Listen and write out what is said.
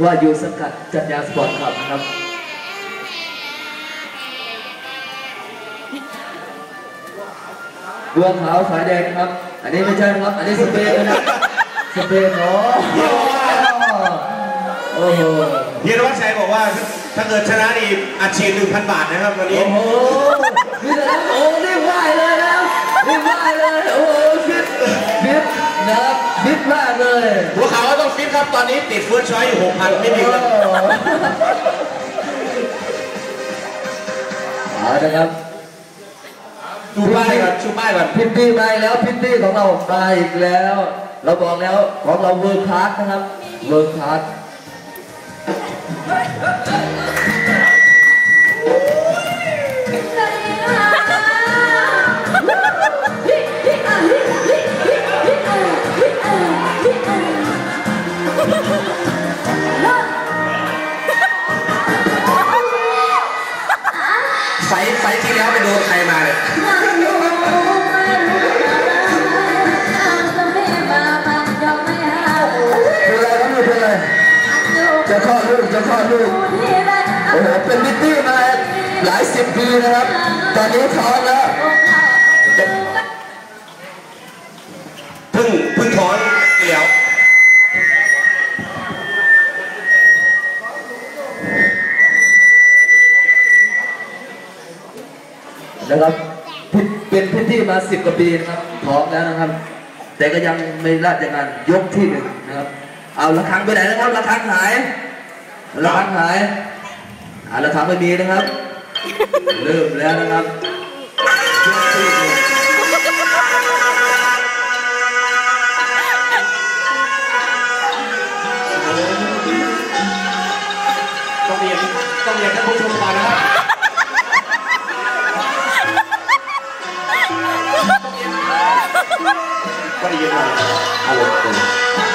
ว่าอยู่สังกัดจัดยาสปอร์ตคลับนะครับ บัวขาวสายแดงนะครับ อันนี้ไม่ใช่นะครับ อันนี้สเปนนะครับ สเปนเนาะโอ้โหเฮียนวัชชัยบอกว่าถ้าเกิดชนะนี่อัดฉีดหนึ่งพันบาทนะครับวันนี้ โอ้โหนี่นะครับโอ้รีบไหวเลยนะครับรีบไหวเลย โอ้ ฟิตมากเลยหัวขาวก็ต้องฟิตครับ ตอนนี้ติดเฟิร์สชอยอยู่หกพันไม่ถึงเลยเอาละครับชูป้ายก่อนชูป้ายก่อนพิตตี้มาอีกแล้วพิตตี้ของเรามาอีกแล้ว เราบอกแล้วของเราเวิร์คคลาสนะครับเวิร์คคลาส ไฟไฟที่แล้วไปโดนใครมาเนี่ยเป็นไรครับลูกเป็นไรจะคลอดลูกจะคลอดลูกโอ้โหเป็นพิตตี้มาหลายสิบปีนะครับ ตอนนี้ท้องแล้ว นะครับพิตเป็นพิตตี้มาสิบกว่าปีนะครับท้องแล้วนะครับ แต่ก็ยังไม่ราชการยกที่หนึ่งนะครับ เอาระฆังไปไหนนะครับระฆังหายระฆังหายอ่าระฆังไม่มีนะครับ เริ่มแล้วนะครับยกที่หนึ่งต้องเรียนต้องเรียนท่านผู้ชมก่อนนะ ครับก็ได้ยินมาเอาเลยยี่